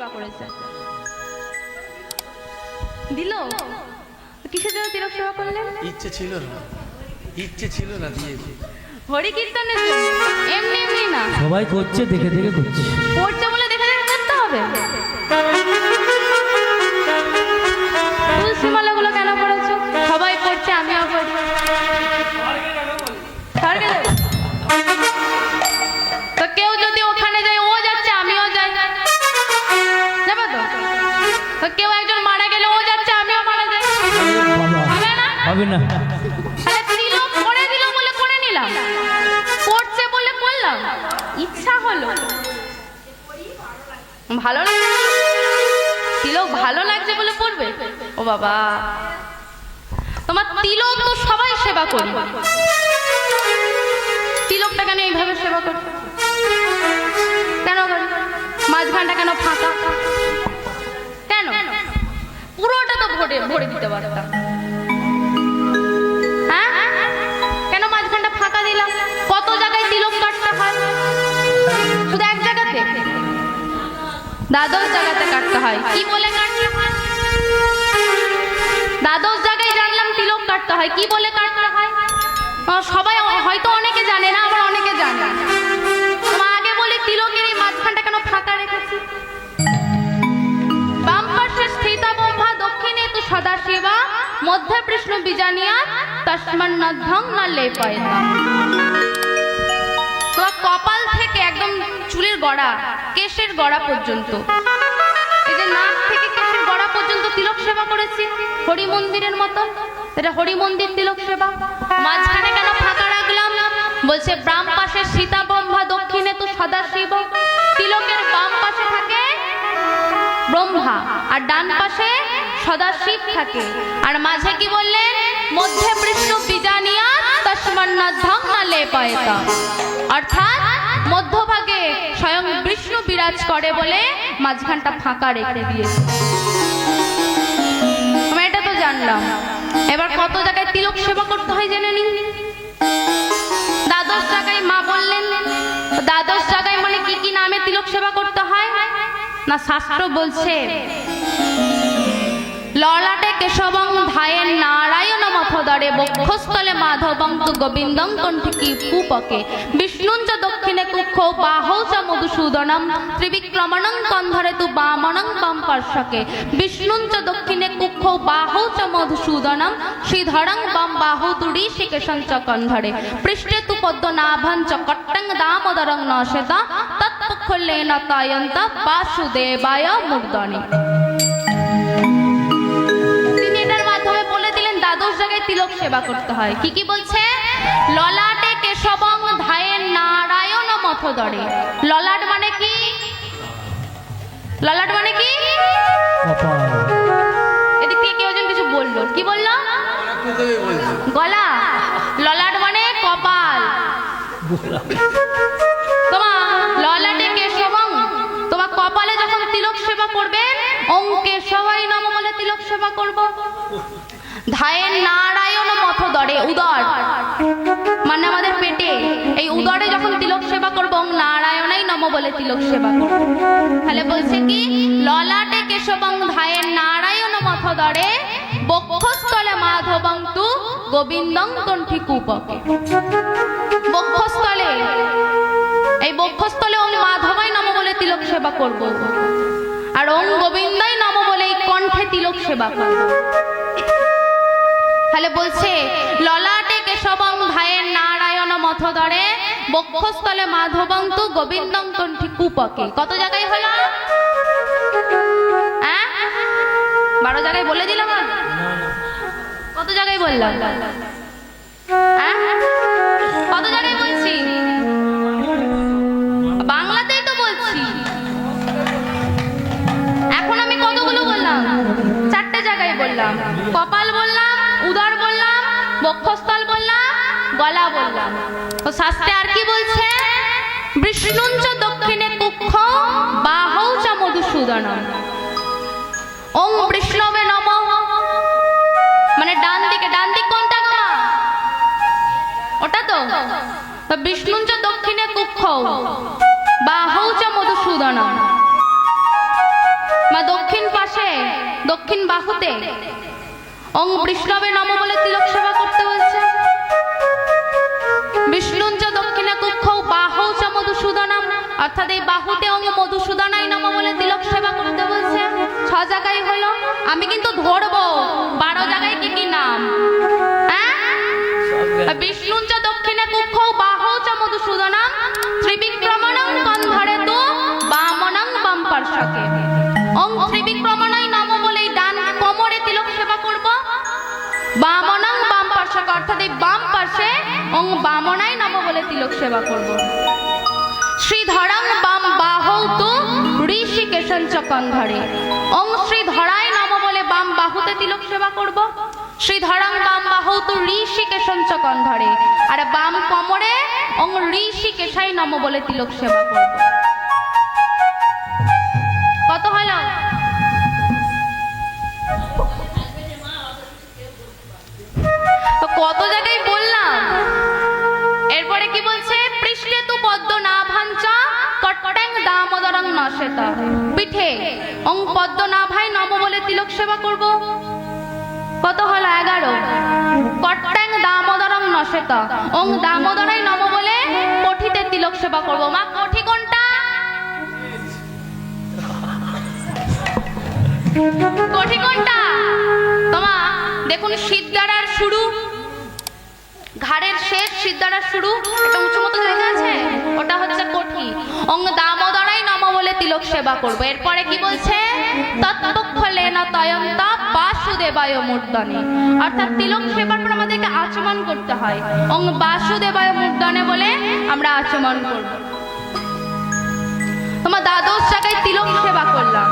সেবা করেছে। দিল? কিসের জন্য তিলক সেবা করলেন? ইচ্ছে ছিল না। ইচ্ছে ছিল না দিয়েছি হরি কীর্তনের জন্য। এমনি এমনি না। সবাই করছে দেখে দেখে করছে। করছে বলে দেখে দেখে করতে হবে। হবে না। বলে করে নিলাম। করছে বলে করলাম। ইচ্ছা হলো। ভালো তিলক ভালো লাগছে বলে করবে? ও বাবা। তোমার তিলক তো সবাই সেবা করি। তিলকটা কেন এইভাবে সেবা করি কেন মাঝখানটা কেন ফাঁকা? কেন? পুরোটা তো ভরে ভরে দিতে পারতাম। দ্বাদশ জায়গাতে কাটতে হয়। কি বলে কাটতে জায়গায় জানলাম তিলক কাটতে হয়। কি বলে কাটতে হয়? সবাই হয়তো অনেকে জানে না, আবার অনেকে জানে। তোমার আগে বলি তিলকের এই মাঝখানটা কেন ফাঁকা রেখেছি? বাম পার্শ্বে স্থিত দক্ষিণে তু সদা শিবা মধ্যে কৃষ্ণ বিজানিয়া তস্মন্নধ্বং না লেপায়তা তোমার কপাল গড়া, কেশের গড়া পর্যন্ত। এই যে নাক থেকে কেশের গড়া পর্যন্ত তিলক সেবা করেছি হরি মন্দিরের মতো। এটা হরি মন্দির তিলক সেবা। মাঝখানে কেন ফাঁকা রাখলাম? বলছে, বাম পাশে সীতা ব্রহ্মা দক্ষিণে তো সদা শিব তিলকের বাম পাশে থাকে ব্রহ্মা, আর ডান পাশে সদাশিব থাকে। আর মাঝে কি বললেন? মধ্যে বিষ্ণু বিজানিয়া তস্মন্নধ্বং না লেপায়তা। অর্থাৎ মধ্যভাগে স্বয়ং বিষ্ণু বিরাজ করে বলে মাঝখানটা ফাঁকা রেখে দিয়েছে। আমি এটা তো জানলাম। এবার কত জায়গায় তিলক সেবা করতে হয় জেনে নিন। দ্বাদশ জায়গায় মা বললেন, দ্বাদশ জায়গায় মানে কি কি নামে তিলক সেবা করতে হয়? না, শাস্ত্র বলছে, ললাটে কেশবং ধায়ের নারায়ণ মথদরে বক্ষস্থলে মাধবং তু গোবিন্দং কণ্ঠিকি কূপকে বিষ্ণুঞ্চ দক্ষিণে কুক্ষ বাহৌ চ মধুসূদনম, ত্রিবিক্রমণং কন্ধরে তু বামনং বাম পার্শ্বকে। বিষ্ণুঞ্চ দক্ষিণে কুক্ষ বাহৌ চ মধুসূদনম, শ্রীধরং বাম বাহু তুড়ি চ কন্ধরে। পৃষ্ঠে তু পদ্মনাভং চ কট্টং দামোদরং নশেতা তৎপক্ষলেন তয়ন্ত বাসুদেবায় মূর্ধনি সেবা করতে হয়। কি কি বলছে? ললাটে কেশবং ধায়ের নারায়ণ মথদরে। ললাট মানে কি? ললাট মানে কি? এদিক থেকে কেউ একজন কিছু বলল। কি বলল? গলা। ললাট মানে কপাল। তোমার ললাটে কেশবং তোমার কপালে যখন তিলক সেবা করবেন ওম কেশবাই নম বলে তিলক সেবা করব। ধায়ের নারায়ণ মথ দরে উদর। মানে আমাদের পেটে, এই উদরে যখন তিলক সেবা করব নারায়ণাই নম বলে তিলক সেবা করব। তাহলে বলছে কি, ললাটে কেশবং ধায়ের নারায়ণ মথ দরে বক্ষস্থলে মাধবং তু গোবিন্দং কণ্ঠি কূপকে। বক্ষস্থলে, এই বক্ষস্থলে ওম মাধবাই নম বলে তিলক সেবা করব। আর ওম গোবিন্দাই নম বলে এই কণ্ঠে তিলক সেবা করব। তাহলে বলছে, ললাটে কেশবং ভাইয়ের নারায়ণ মথ ধরে বক্ষস্থলে মাধবং তু গোবিন্দং কণ্ঠি কুপকে কত জায়গায় হলো? হ্যাঁ? বারো জায়গায় বলে দিলাম কত জায়গায় বললাম? হ্যাঁ? বক্ষস্থল বললাম, গলা বললাম। তো শাস্ত্রে আর কি বলছে? বিষ্ণুঞ্চ দক্ষিণে কুক্ষ, বাহৌ চ মধুসূদনম। ওম বিষ্ণবে নম। মানে ডান দিকে, ডান দিক কোনটা গো? ওটা তো? তো বিষ্ণুঞ্চ দক্ষিণে কুক্ষ, বাহৌ চ মধুসূদন মা দক্ষিণ পাশে, দক্ষিণ বাহুতে। অং বৈষ্ণবে নম বলে তিলক সেবা করতে বলছে বিষ্ণুঞ্চ দক্ষিণে কুক্ষ বাহু চ মধুসূদনাম। অর্থাৎ এই বাহুতে অঙ্গ মধুসূদনাই নম বলে তিলক সেবা করতে বলছে ছ জায়গায় হলো আমি কিন্তু ধরবো বারো জায়গায় কি কি নাম? হ্যাঁ? বিষ্ণুঞ্চ দক্ষিণে কুক্ষ বাহু চ মধুসূদনাম। ত্রিবিক্রমণং কন্ধরে তু বামনং বাম পার্শ্বকে। অং ত্রিবিক্রমণাই বামনং বাম পার্শ্বকে অর্থাৎ এই বাম পার্শ্বে অং বামনাই নম বলে তিলক সেবা করব। শ্রীধরং বাম বাহৌ তু ঋষিকেশন চ কন্ধরে। অং শ্রীধরাই নম বলে বাম বাহুতে তিলক সেবা করব। শ্রীধরং বাম বাহৌ তু ঋষিকেশন চ কন্ধরে। আর বাম কোমরে অং ঋষিকেশাই নম বলে তিলক সেবা করব। কত জায়গায় বললাম। এরপরে কি বলছে? পৃষ্ঠে তু পদ্ম না ভাঞ্চা, কট্টাং দামোদরং নশেতা পিঠে, অং পদ্ম না ভাই নম বলে তিলক সেবা করব। কত হলো? এগারো। কট্টাং দামোদরং নশেতা অং দামোদরাই নম বলে কঠিতে তিলক সেবা করব। মা কঠি কোনটা? কঠি কোনটা? তোমা, দেখুন সিদ্ধারার শুরু। ঘাড়ের শেষ সিদ্ধারা শুরু একটা উঁচু মতো জায়গা আছে? ওটা হচ্ছে কঠি। অঙ্গ দামোদরাই নম বলে তিলক সেবা করব। এরপরে কি বলছে? তৎপক্ষ লেনা তয়ন্তা বাসুদেবায় মূর্ধনে। অর্থাৎ তিলক সেবার পর আমাদেরকে আচমন করতে হয়। অঙ্গ বাসুদেবায় মূর্ধনে বলে আমরা আচমন করব। তোমার দ্বাদশ জায়গায় তিলক সেবা করলাম।